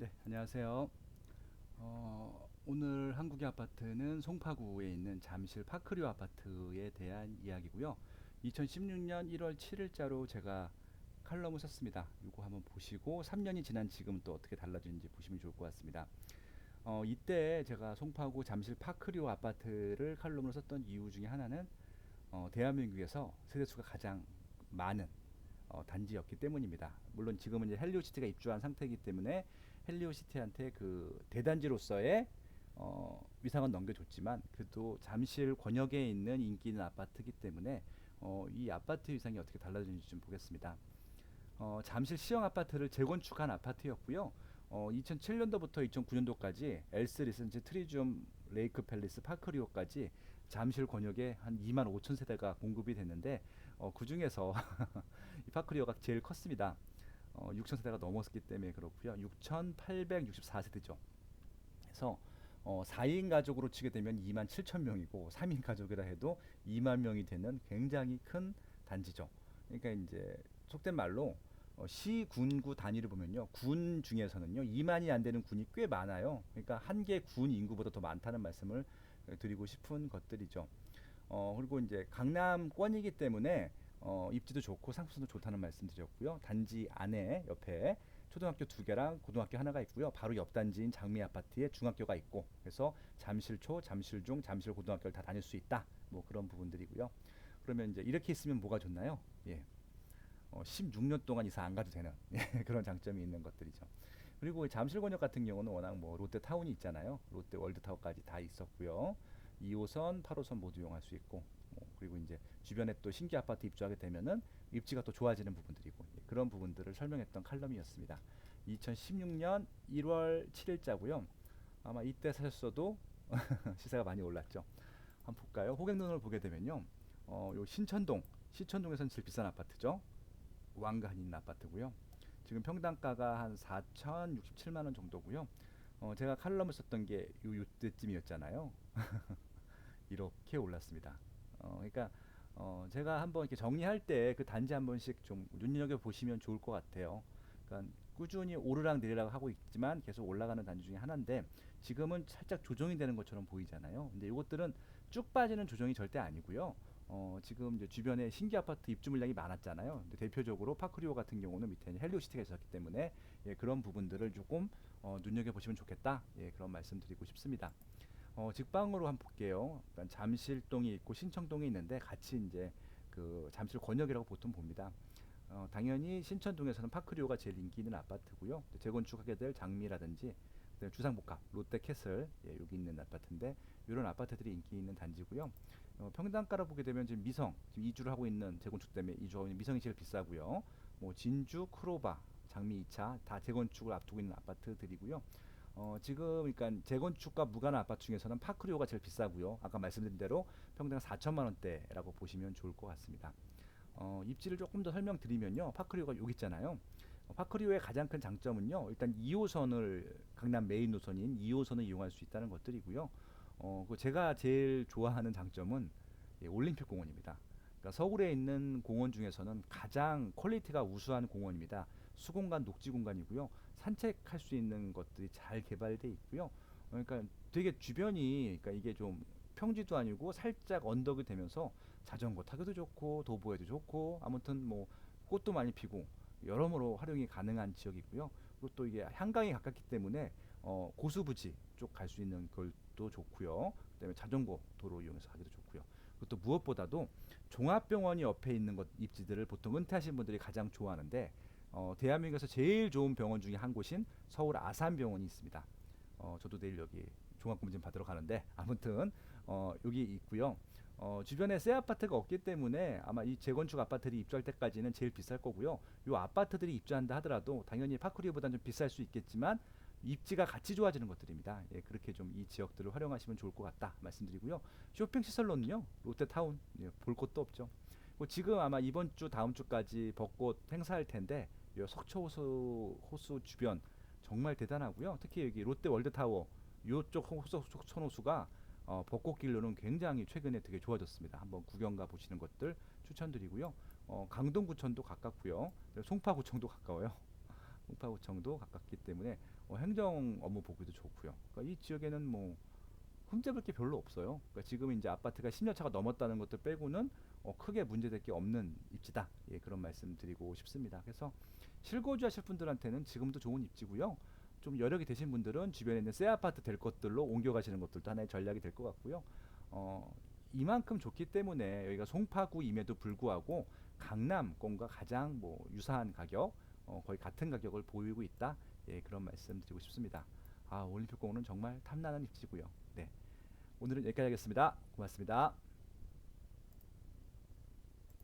네, 안녕하세요. 어, 오늘 한국의 아파트는 송파구에 있는 잠실 파크류 아파트에 대한 이야기고요. 2016년 1월 7일자로 제가 칼럼을 썼습니다. 이거 한번 보시고 3년이 지난 지금 또 어떻게 달라졌는지 보시면 좋을 것 같습니다. 어, 이때 제가 송파구 잠실 파크류 아파트를 칼럼으로 썼던 이유 중에 하나는 어, 대한민국에서 세대수가 가장 많은 어, 단지였기 때문입니다. 물론 지금은 이제 헬리오시티가 입주한 상태이기 때문에 헬리오시티한테 그 대단지로서의 어, 위상은 넘겨줬지만 그래도 잠실 권역에 있는 인기 있는 아파트이기 때문에 어, 이 아파트 위상이 어떻게 달라졌는지 좀 보겠습니다. 어, 잠실 시형 아파트를 재건축한 아파트였고요. 어, 2007년도부터 2009년도까지 엘스 리센지 트리움 레이크 팰리스 파크리오까지 잠실 권역에 한 2만 5천 세대가 공급이 됐는데 어, 그 중에서 이 파크리오가 제일 컸습니다. 어, 6천 세대가 넘었기 때문에 그렇고요. 6,864세대죠. 그래서 어, 4인 가족으로 치게 되면 2만 7천 명이고 3인 가족이라 해도 2만 명이 되는 굉장히 큰 단지죠. 그러니까 이제 속된 말로 어, 시, 군, 구 단위를 보면요. 군 중에서는요. 2만이 안 되는 군이 꽤 많아요. 그러니까 한 개 군 인구보다 더 많다는 말씀을 드리고 싶은 것들이죠. 어, 그리고 이제 강남권이기 때문에 어, 입지도 좋고 상품성도 좋다는 말씀드렸고요. 단지 안에 옆에 초등학교 두 개랑 고등학교 하나가 있고요. 바로 옆 단지인 장미 아파트에 중학교가 있고 그래서 잠실초, 잠실중, 잠실 고등학교를 다 다닐 수 있다. 뭐 그런 부분들이고요. 그러면 이제 이렇게 있으면 뭐가 좋나요? 예. 어, 16년 동안 이사 안 가도 되는 예, 그런 장점이 있는 것들이죠. 그리고 잠실권역 같은 경우는 워낙 뭐 롯데타운이 있잖아요. 롯데 월드타워까지 다 있었고요. 2호선, 8호선 모두 이용할 수 있고 뭐 그리고 이제 주변에 또 신규 아파트 입주하게 되면은 입지가 또 좋아지는 부분들이고 예, 그런 부분들을 설명했던 칼럼이었습니다. 2016년 1월 7일자고요. 아마 이때 사셨어도 시세가 많이 올랐죠. 한번 볼까요? 호갱론을 보게 되면요. 어, 요 신천동, 시천동에서는 제일 비싼 아파트죠. 왕관 있는 아파트고요. 지금 평당가가 한 4,067만 원 정도고요. 어, 제가 칼럼을 썼던 게 요, 요때쯤이었잖아요. 이렇게 올랐습니다. 어, 그러니까 어, 제가 한번 이렇게 정리할 때 그 단지 한 번씩 좀 눈여겨 보시면 좋을 것 같아요. 그러니까 꾸준히 오르락 내리락 하고 있지만 계속 올라가는 단지 중에 하나인데 지금은 살짝 조정이 되는 것처럼 보이잖아요. 근데 이것들은 쭉 빠지는 조정이 절대 아니고요. 어, 지금 이제 주변에 신규 아파트 입주 물량이 많았잖아요. 근데 대표적으로 파크리오 같은 경우는 밑에 헬리오시티가 있었기 때문에 예, 그런 부분들을 조금 어, 눈여겨 보시면 좋겠다. 예, 그런 말씀드리고 싶습니다. 어, 직방으로 한번 볼게요. 그러니까 잠실동이 있고 신청동이 있는데 같이 이제 그 잠실 권역이라고 보통 봅니다. 어, 당연히 신천동에서는 파크리오가 제일 인기 있는 아파트고요. 재건축하게 될 장미라든지 주상복합, 롯데캐슬 예, 여기 있는 아파트인데 이런 아파트들이 인기 있는 단지고요. 어, 평당가로 보게 되면 지금 미성 지금 이주를 하고 있는 재건축 때문에 이주하고 있는 미성이 제일 비싸고요. 뭐 진주, 크로바, 장미 2차 다 재건축을 앞두고 있는 아파트들이고요. 어, 지금 그러니까 재건축과 무관한 아파트 중에서는 파크리오가 제일 비싸고요. 아까 말씀드린 대로 평당 4천만 원대라고 보시면 좋을 것 같습니다. 어, 입지를 조금 더 설명드리면요. 파크리오가 여기 있잖아요. 어, 파크리오의 가장 큰 장점은요. 일단 2호선을 강남 메인 노선인 2호선을 이용할 수 있다는 것들이고요. 어, 그 제가 제일 좋아하는 장점은 예, 올림픽 공원입니다. 그러니까 서울에 있는 공원 중에서는 가장 퀄리티가 우수한 공원입니다. 수공간, 녹지 공간이고요. 산책할 수 있는 것들이 잘 개발돼 있고요. 그러니까 되게 주변이 그러니까 이게 좀 평지도 아니고 살짝 언덕이 되면서 자전거 타기도 좋고 도보에도 좋고 아무튼 뭐 꽃도 많이 피고 여러모로 활용이 가능한 지역이고요. 그리고 또 이게 한강에 가깝기 때문에 어, 고수부지 쪽 갈 수 있는 걸도 좋고요. 그다음에 자전거 도로 이용해서 가기도 좋고요. 또 무엇보다도 종합병원이 옆에 있는 것 입지들을 보통 은퇴하신 분들이 가장 좋아하는데 어, 대한민국에서 제일 좋은 병원 중에 한 곳인 서울 아산병원이 있습니다. 어, 저도 내일 여기 종합검진 받으러 가는데 아무튼 어, 여기 있고요. 어, 주변에 새 아파트가 없기 때문에 아마 이 재건축 아파트들이 입주할 때까지는 제일 비쌀 거고요. 이 아파트들이 입주한다 하더라도 당연히 파크리보다는 좀 비쌀 수 있겠지만 입지가 같이 좋아지는 것들입니다. 예, 그렇게 좀 이 지역들을 활용하시면 좋을 것 같다 말씀드리고요. 쇼핑 시설로는요, 롯데타운 예, 볼 곳도 없죠. 뭐 지금 아마 이번 주 다음 주까지 벚꽃 행사할 텐데 이 석초 호수 주변 정말 대단하고요. 특히 여기 롯데 월드타워 이쪽 호수 석촌 호수가 어, 벚꽃길로는 굉장히 최근에 되게 좋아졌습니다. 한번 구경 가 보시는 것들 추천드리고요. 어, 강동구청도 가깝고요. 송파구청도 가까워요. 송파구청도 가깝기 때문에 어, 행정 업무 보기도 좋고요. 그러니까 이 지역에는 뭐 흠잡을 게 별로 없어요. 그러니까 지금 이제 아파트가 10년 차가 넘었다는 것들 빼고는 어, 크게 문제될 게 없는 입지다. 예, 그런 말씀 드리고 싶습니다. 그래서 실거주하실 분들한테는 지금도 좋은 입지고요. 좀 여력이 되신 분들은 주변에 있는 새 아파트 될 것들로 옮겨가시는 것들도 하나의 전략이 될 것 같고요. 어, 이만큼 좋기 때문에 여기가 송파구임에도 불구하고 강남권과 가장 뭐 유사한 가격, 어, 거의 같은 가격을 보이고 있다. 예, 그런 말씀 드리고 싶습니다. 아, 올림픽공원은 정말 탐나는 입지고요. 네. 오늘은 여기까지 하겠습니다. 고맙습니다.